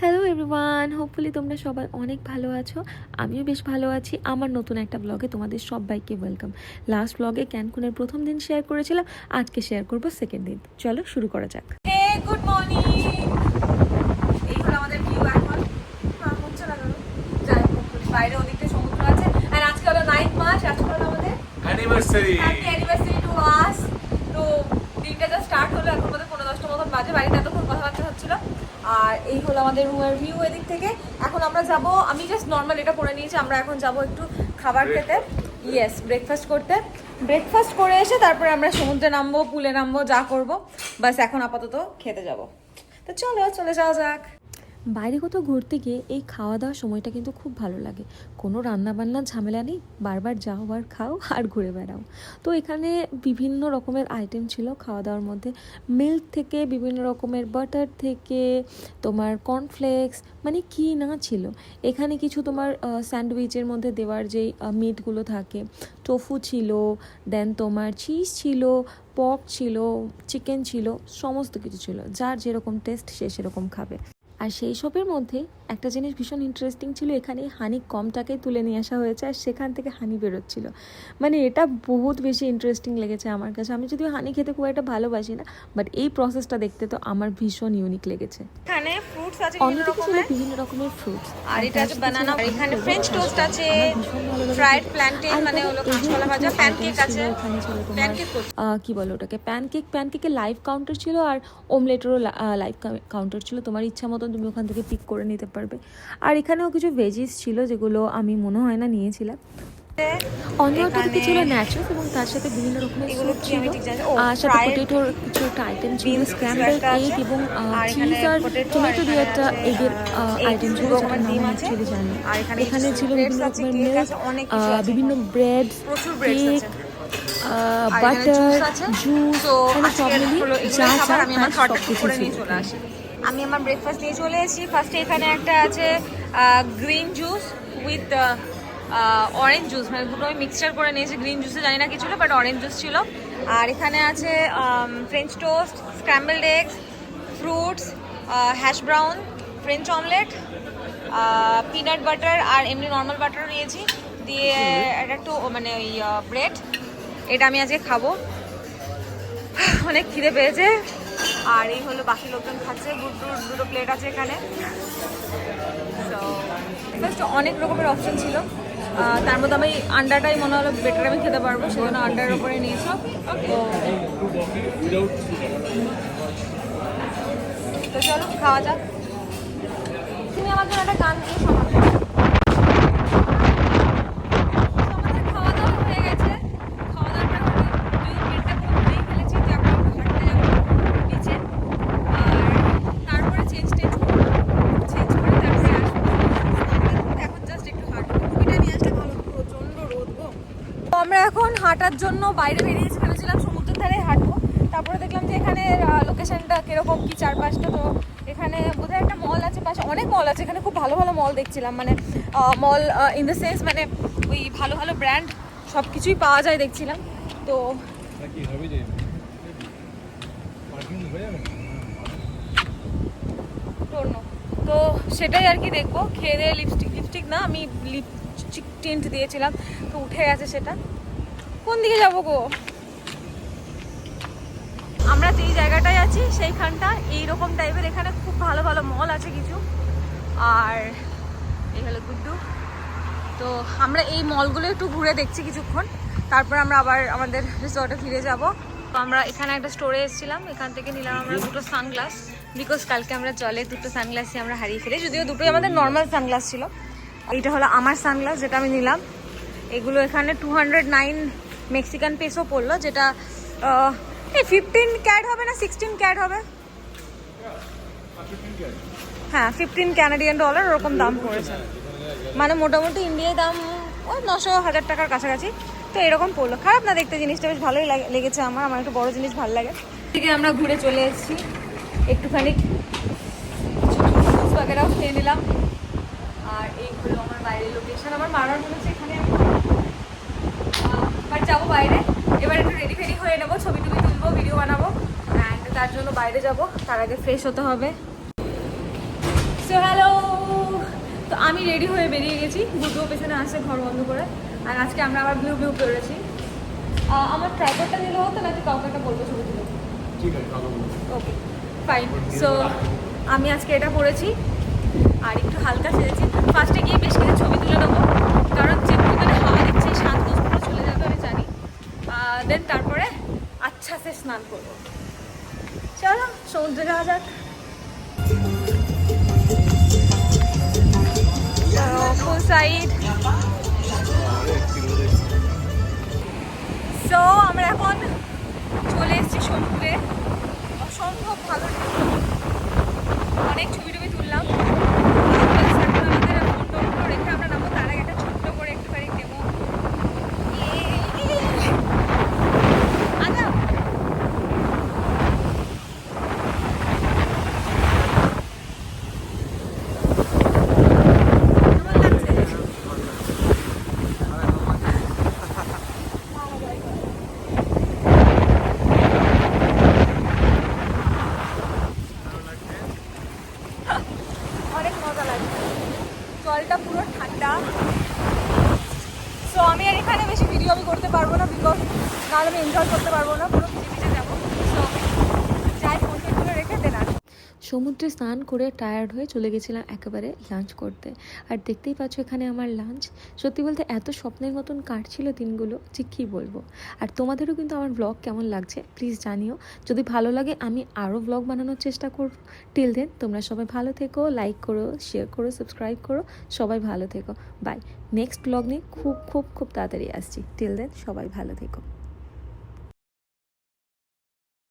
Hello everyone hopefully তোমরা সবাই অনেক ভালো আছো। আমিও বেশ ভালো আছি। আমার নতুন একটা ব্লগে তোমাদের সবাইকে ওয়েলকাম লাস্ট ব্লগে ক্যানকুনের প্রথম দিন শেয়ার করেছিলাম। আজকে শেয়ার করব সেকেন্ড দিন। চলো শুরু করা যাক। গুড মর্নিং এই আমাদের ভিউ এখন হচ্ছে না বাইরে অনেকটা সমুদ্র আছে। আর আজকে হলো নাইন্থ মাস। আজকে হলো আমাদের anniversary happy anniversary to us তো দিনটা যা স্টার্ট হলো এখন মধ্যে পনেরো দশটা মতন বাজে বাড়িতে এতক্ষণ কথাবার্তা হচ্ছিল আর এই হলো আমাদের রুমের ভিউ এদিক থেকে। এখন আমরা যাব আমি জাস্ট নর্মাল এটা করে নিয়েছি আমরা এখন যাব একটু খাবার খেতে। ইয়েস ব্রেকফাস্ট করতে। ব্রেকফাস্ট করে এসে তারপরে আমরা সমুদ্রে নামবো পুলে নামবো যা করব। বাস এখন আপাতত খেতে যাব। তো চলো চলে যাওয়া যাক। বাইরে কোথাও ঘুরতে গিয়ে এই খাওয়া দাওয়ার সময়টা কিন্তু খুব ভালো লাগে। কোনো রান্না বান্নার ঝামেলা নেই, বারবার যাও আর খাও আর ঘুরে বেড়াও। তো এখানে বিভিন্ন রকমের আইটেম ছিল খাওয়া দাওয়ার মধ্যে। মিল্ক থেকে বিভিন্ন রকমের বাটার থেকে, তোমার কর্নফ্লেক্স মানে কি না ছিল। এখানে কিছু তোমার স্যান্ডউইচের মধ্যে দেওয়ার যেই মিটগুলো থাকে। টোফু ছিল দেন তোমার চিজ ছিল পক ছিল চিকেন ছিল, সমস্ত কিছু ছিল। যার যেরকম টেস্ট সে সেরকম খাবে। আর সেই সবের মধ্যে একটা জিনিস ভীষণ ইন্টারেস্টিং ছিল এখানে হানি কমটাকে তুলে নিয়ে আসা হয়েছে আর সেখান থেকে হানি বেরোচ্ছিল। মানে এটা বহুত বেশি ইন্টারেস্টিং লেগেছে আমার কাছে। আমি যদিও হানি খেতে খুব একটা ভালোবাসি না বাট এই প্রসেসটা দেখতে তো আমার ভীষণ ইউনিক লেগেছে। এখানে ফ্রুটস আছে বিভিন্ন রকমের। বিভিন্ন রকমের ফ্রুটস আর এটা আছে বানানা এখানে ফ্রেঞ্চ টোস্ট আছে ফ্রাইড প্ল্যান্টেন মানে হলো কাঁচকলা ভাজা প্যানকেক আছে। প্যানকেক কি বলো ওটাকে? প্যানকেক প্যানকেকের লাইভ কাউন্টার ছিল আর ওমলেটেরও লাইভ কাউন্টার ছিল। তোমার ইচ্ছা মতন তুমি ওখান থেকে পিক করে নিতে পারবে। আর এখানেও কিছু ভেজিস ছিল যেগুলো আমি মনে হয় না নিয়েছিলাম। ছিল ন্যাচারাল এবং তার সাথে বিভিন্ন রকমের ছিল। আর সাথে কিছু একটা আইটেম ছিল স্ক্র্যাম্বল এগ এবং এখানে চিজ আর টমেটো দিয়ে একটা এগের আইটেম egg, ছিল যেটা নাম আমি আছে। জানি এখানে ছিল বিভিন্ন রকমের মিল্ক বিভিন্ন ব্রেড কেক আছে। uh, আর এখানে বাটার। জুস তো সব মিলিয়ে যা যা আমি আমার সব কিছু চলে আসি। আমি আমার ব্রেকফাস্ট নিয়ে চলে এসেছি। ফার্স্টে এখানে একটা আছে green juice with orange juice মানে দুটো আমি মিক্সচার করে নিয়েছি গ্রিন জুসে জানি না কি ছিল বাট অরেঞ্জ জুস ছিল। আর এখানে আছে French toast scrambled eggs fruits hash brown French omelette peanut butter আর এমনি নর্মাল বাটারও নিয়েছি। দিয়ে একটু মানে ওই ব্রেড এটা আমি আজকে খাব। অনেক খিদে পেয়েছে। আর এই হলো বাকি লোকজন খাচ্ছে। দুটো দুটো প্লেট আছে এখানে। তো অনেক রকমের অপশন ছিল। তার মধ্যে আমি আন্ডাটাই মনে হলো বেটার আমি খেতে পারব, সেজন্য আন্ডার ওপরে নিয়েছ। তো চলো, খাওয়া যাক। তুমি আমার জন্য একটা গান দিয়ে শোনাও আমাদের খাওয়া দাওয়া হয়ে গেছে খাওয়া দাওয়াটা করে দুই প্লেটটা পুরো ভরেই ফেলেছি যে আমরা হাঁটতে যাব নিচে আর তারপরে চেঞ্জ টেঞ্জ করব চেঞ্জ করে তারপরে আসব এখন জাস্ট একটু হাঁটবো টুপিটা নিয়ে আসলে ভালো প্রচণ্ড রোদ গো তো আমরা এখন হাঁটার জন্য বাইরে বেরিয়েছি ভেবেছিলাম সমুদ্রের ধারে হাঁটবো। তারপরে দেখলাম যে এখানে লোকেশনটা কীরকম, কি চারপাশটা, তো এখানে বোধহয় একটা মল আছে, পাশে অনেক মল আছে, এখানে খুব ভালো ভালো মল দেখছিলাম। মানে মল ইন দ্য সেন্স মানে ওই ভালো ভালো ব্র্যান্ড সব কিছুই পাওয়া যায় দেখছিলাম। তো তো সেটাই আর কি দেখব। খেয়ে দিয়ে লিপস্টিক লিপস্টিক না, আমি লিপস্টিক টিন্ট দিয়েছিলাম, তো উঠে গেছে সেটা। কোন দিকে যাব গো? আমরা যেই জায়গাটায় আছি, সেইখানটা এইরকম টাইপের এখানে খুব ভালো ভালো মল আছে কিছু। আর এই হলো গুড্ডু। তো আমরা এই মলগুলো একটু ঘুরে দেখছি কিছুক্ষণ। তারপর আমরা আবার আমাদের রিসর্টে ফিরে যাব। তো আমরা এখানে একটা স্টোরে এসেছিলাম। এখান থেকে নিলাম আমরা দুটো সানগ্লাস বিকজ কালকে আমরা জলে দুটো সানগ্লাসই আমরা হারিয়ে ফেলি। যদিও দুটোই আমাদের নর্মাল সানগ্লাস ছিল। এইটা হলো আমার সানগ্লাস যেটা আমি নিলাম। এগুলো এখানে two hundred nine Mexican peso পড়ল, যেটা ফিফটিন ক্যাট হবে না সিক্সটিন ক্যাট হবে? হ্যাঁ ফিফটিন ক্যানাডিয়ান ডলার ওরকম দাম পড়েছে। মানে মোটামুটি ইন্ডিয়ায় দাম ওই নশো হাজার টাকার কাছাকাছি। তো এরকম পড়ল। খারাপ না দেখতে জিনিসটা, বেশ ভালোই লাগে- লেগেছে আমার। আমার একটু বড় জিনিস ভালো লাগে। থেকে আমরা ঘুরে চলে এসেছি। একটুখানি বাগেরাও খেয়ে নিলাম। আর এই হলো আমার বাইরের লোকেশন আমার মারার মনে হচ্ছে এখানে বাট যাব বাইরে এবার একটু রেডি ফেডি হয়ে নেব ছবি টবি তুলবো ভিডিও বানাবো অ্যান্ড তার জন্য বাইরে যাব তার আগে ফ্রেশ হতে হবে। সো হ্যালো তো আমি রেডি হয়ে বেরিয়ে গেছি। গুড্ডুও পেছনে আসছে ঘর বন্ধ করে। আর আজকে আমরা আবার ভিউ ভিউ করেছি। আমার ট্রাইপডটা নিলে হতো নাকি কাউকে একটা বলব ছবি বলব। ওকে ফাইন সো আমি আজকে এটা পরেছি আর একটু হালকা সেরেছি ফার্স্টে গিয়ে বেশ কিছু ছবি তুলে নেব। কারণ যে পরিমাণে হাওয়া দিচ্ছে দশ চলে যাবে আমি জানি। দেন তারপরে আচ্ছা সে স্নান করব। চলো, সমুদ্রে যাওয়া যাক। সাইড সো আমরা এখন চলে এসেছি সমুদ্রে। অসম্ভব ভালো। অনেক ছবি টবি তুললাম তারপর আমাদের ফোন টোনগুলো রেখে আমরা নামবো তার আগে একটা ছোট্ট করে একটুখানি ডেমো আচ্ছা কেমন লাগছে অনেক মজা লাগছে জলটা পুরো ঠান্ডা। সো আমি আর এখানে বেশি ভিডিও আমি করতে পারব না বিকজ নাহলে আমি এনজয় করতে পারব না। পুরো ভিজে ভিজে যাব। সো যাই ফোন টোনগুলো রেখে দেন আর সমুদ্রে স্নান করে টায়ার্ড হয়ে চলে গেছিলাম একেবারে লাঞ্চ করতে। আর দেখতেই পাচ্ছ এখানে আমার লাঞ্চ সত্যি বলতে এত স্বপ্নের মতন কাটছিল দিনগুলো যে কী বলব। আর তোমাদেরও কিন্তু আমার ব্লগ কেমন লাগছে প্লিজ জানিও। যদি ভালো লাগে, আমি আরও ব্লগ বানানোর চেষ্টা করব। টিল দেন তোমরা সবাই ভালো থেকো লাইক করো শেয়ার করো সাবস্ক্রাইব করো, সবাই ভালো থেকো। বাই নেক্সট ব্লগ নিয়ে খুব খুব খুব তাড়াতাড়ি আসছি। টিল দেন সবাই ভালো থেকো।